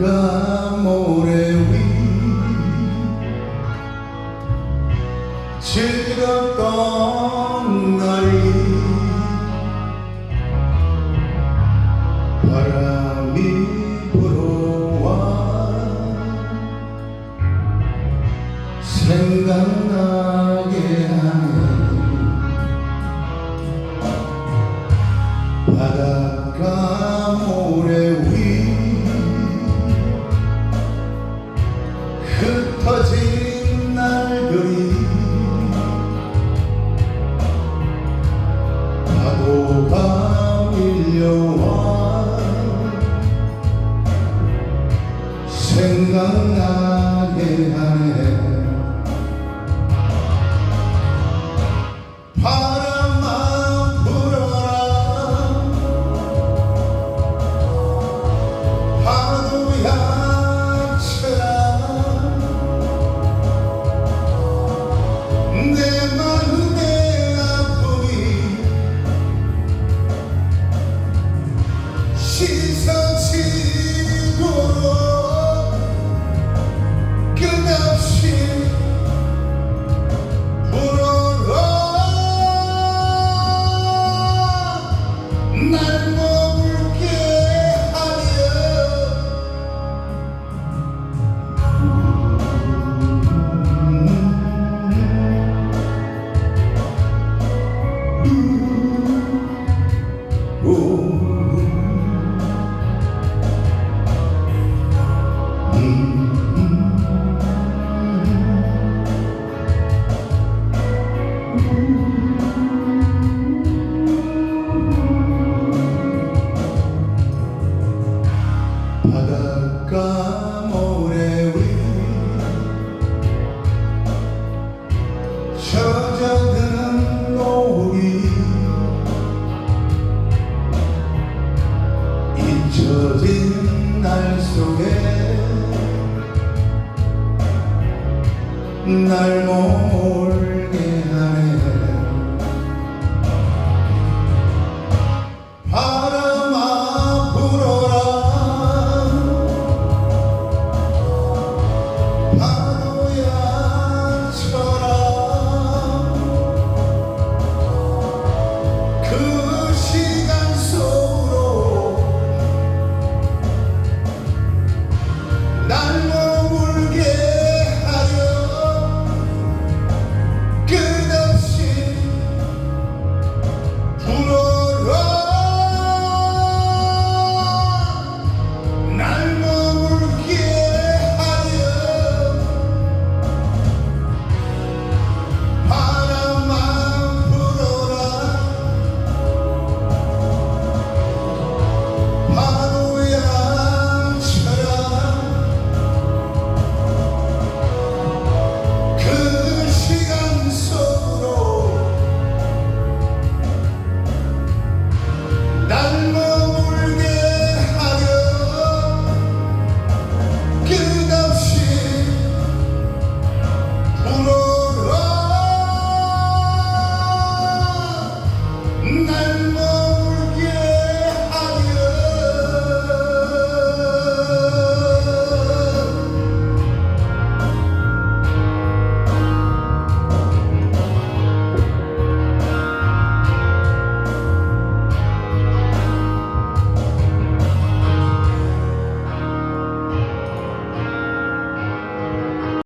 바닷가 모래 위. 즐겁던 날이 바람 생각나게 하네 바닷가 위. 젖어드는 노을이 잊혀진 날 속에 날 몰게